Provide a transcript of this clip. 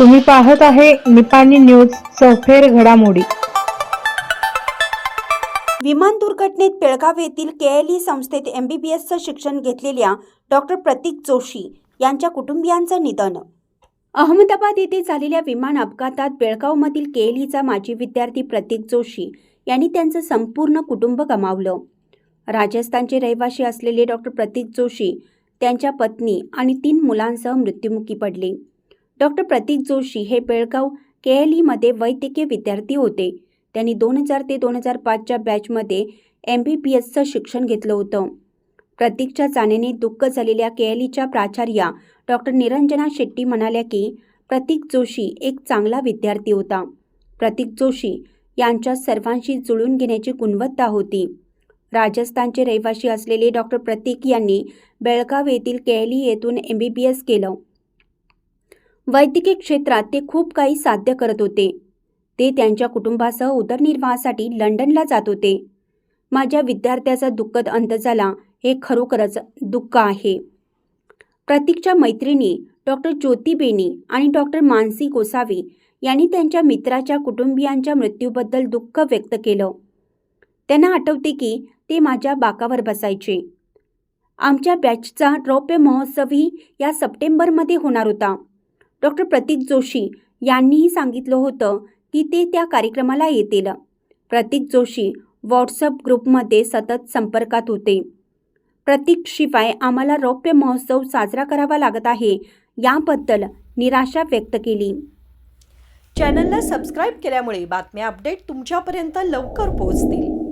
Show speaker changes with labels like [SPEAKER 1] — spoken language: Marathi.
[SPEAKER 1] तुम्ही पाहत आहे निपाणी न्यूज चौफेर घडामोडी.
[SPEAKER 2] विमान दुर्घटनेत बेळगाव येथील केएलई संस्थेत एमबीबीएसचं शिक्षण घेतलेल्या डॉक्टर प्रतीक जोशी यांच्या कुटुंबियांचं निधन. अहमदाबाद येथे झालेल्या विमान अपघातात बेळगावमधील केएलईचा माजी विद्यार्थी प्रतीक जोशी यांनी त्यांचं संपूर्ण कुटुंब गमावलं. राजस्थानचे रहिवासी असलेले डॉक्टर प्रतीक जोशी त्यांच्या पत्नी आणि तीन मुलांसह मृत्युमुखी पडले. डॉक्टर प्रतीक जोशी हे बेळगाव केएलईमध्ये वैद्यकीय विद्यार्थी होते. त्यांनी दोन हजार ते दोन हजार पाचच्या बॅचमध्ये एम बी बी एसचं शिक्षण घेतलं होतं. प्रतीकच्या जाण्याने दुःख झालेल्या केएलईच्या प्राचार्या डॉक्टर निरंजना शेट्टी म्हणाल्या की प्रतीक जोशी एक चांगला विद्यार्थी होता. प्रतीक जोशी यांच्या सर्वांशी जुळून घेण्याची गुणवत्ता होती. राजस्थानचे रहिवासी असलेले डॉक्टर प्रतीक यांनी बेळगाव येथील केएलई येथून एम बी बी एस केलं. वैद्यकीय क्षेत्रात ते खूप काही साध्य करत होते. ते त्यांच्या कुटुंबासह उदरनिर्वाहासाठी लंडनला जात होते. माझ्या विद्यार्थ्याचा दुःखद अंत झाला हे खरोखरच दुःख आहे. प्रतीकच्या मैत्रिणी डॉक्टर ज्योती बेनी आणि डॉक्टर मानसी गोसावी यांनी त्यांच्या मित्राच्या कुटुंबियांच्या मृत्यूबद्दल दुःख व्यक्त केलं. त्यांना आठवते की ते माझ्या बाकावर बसायचे. आमच्या बॅचचा रौप्य महोत्सवही या सप्टेंबरमध्ये होणार होता. डॉक्टर प्रतीक जोशी यांनीही सांगितलं होतं की ते त्या कार्यक्रमाला येतील. प्रतीक जोशी व्हॉट्सअप ग्रुपमध्ये सतत संपर्कात होते. प्रतीक शिवाय आम्हाला रौप्य महोत्सव साजरा करावा लागत आहे याबद्दल निराशा व्यक्त केली.
[SPEAKER 3] चॅनलला सबस्क्राईब केल्यामुळे बातम्या अपडेट तुमच्यापर्यंत लवकर पोहोचतील.